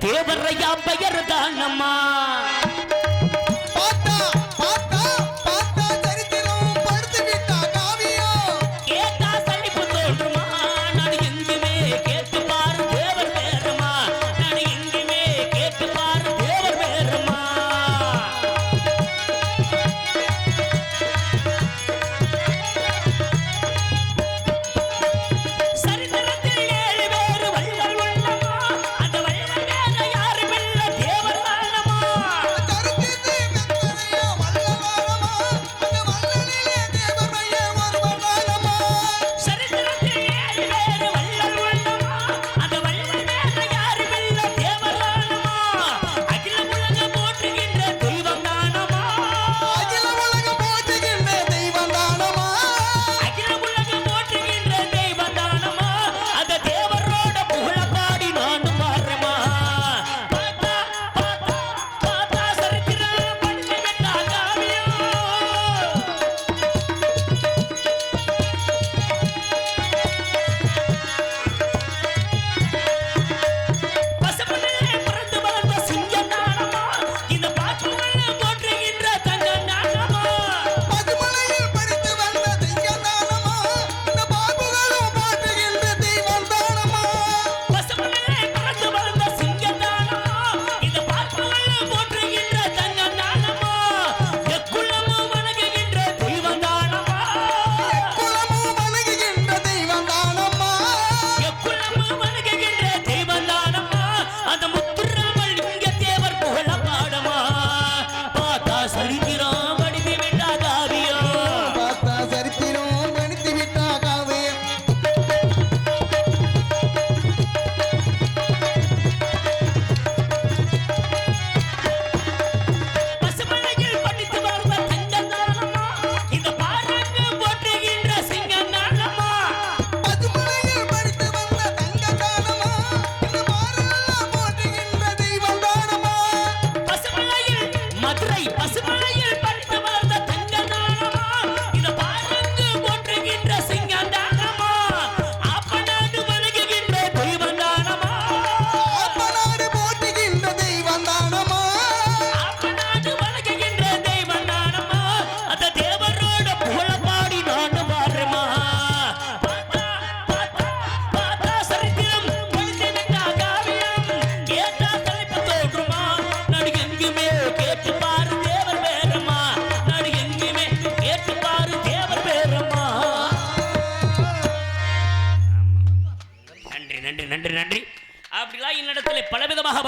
தேவரையா பெயர் தானம்மா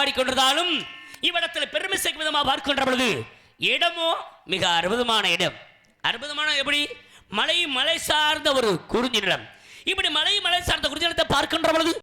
பாடிக்கொண்டிருந்தாலும் இவ்விடத்தில் பெருமை சேர்க்கும் விதமாக பார்க்கின்ற பொழுது இடமோ மிக அற்புதமான இடம். அற்புதமான எப்படி? மலை மலை சார்ந்த ஒரு குறிஞ்சி நிலம் இப்படி மலை மலை சார்ந்த குறிஞ்சி நிலத்தை பார்க்கின்ற பொழுது